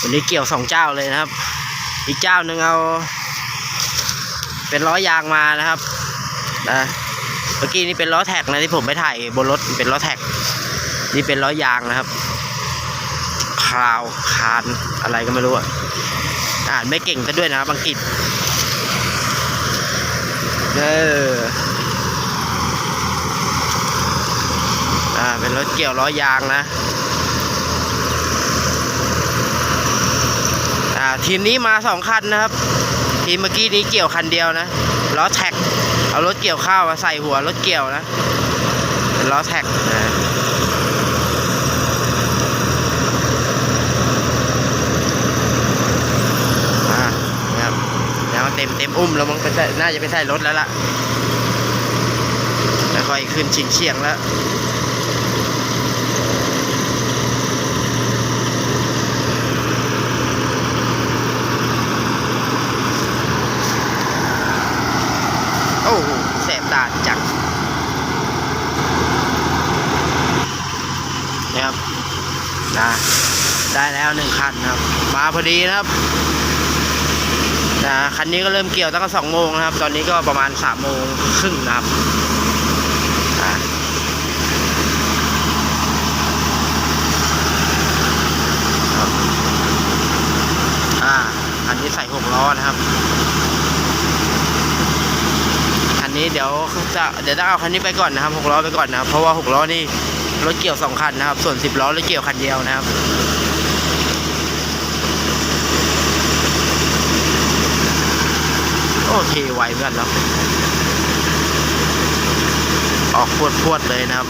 วันนี้เกี่ยวสองเจ้าเลยนะครับ อีกเจ้าหนึ่งเอา เป็นล้อยางมานะครับนะเมื่อกี้นี่เป็นล้อแท็กนะที่ผมไปถ่ายบนรถเป็นล้อแท็ก นี่เป็นล้อยางนะครับคราวคานอะไรก็ไม่รู้อะอ่านไม่เก่งซะด้วยนะครับอังกฤษเอออ่าเป็นรถเกี่ยวล้อยางนะ อ่า ทีมนี้มาสองคันนะครับ ทีมเมื่อกี้นี้เกี่ยวคันเดียวนะล้อแท็ก เอารถเกี่ยวข้าวมาใส่หัวรถเกี่ยวนะล้อแท็กนะครับแล้วเต็มเต็มอุ้มแล้วมันจะน่าจะไปใส่รถแล้วล่ะแล้วค่อยขึ้นชิงเชียงแล้ว อ้โหแสบตาจังนะครับนะได้แล้วหนึ่งคันนะครับ มาพอดีนะครับนะคันนี้ก็เริ่มเกี่ยวตั้งแต่สองโมงนะครับ ตอนนี้ก็ประมาณสามโมงครึ่งนะครับอะครับอ่าคันนี้ใส่หกล้อนะครับ นี้เดี๋ยวจะเดี๋ยวต้องเอาคันนี้ไปก่อนนะครับหกล้อไปก่อนนะครับเพราะว่าหกล้อนี่รถเกี่ยวสองคันนะครับ ส่วนสิบล้อรถเกี่ยวคันเดียวนะครับโอเคไวเหมือนกันเนาะออกพวดพวดๆเลยนะครับ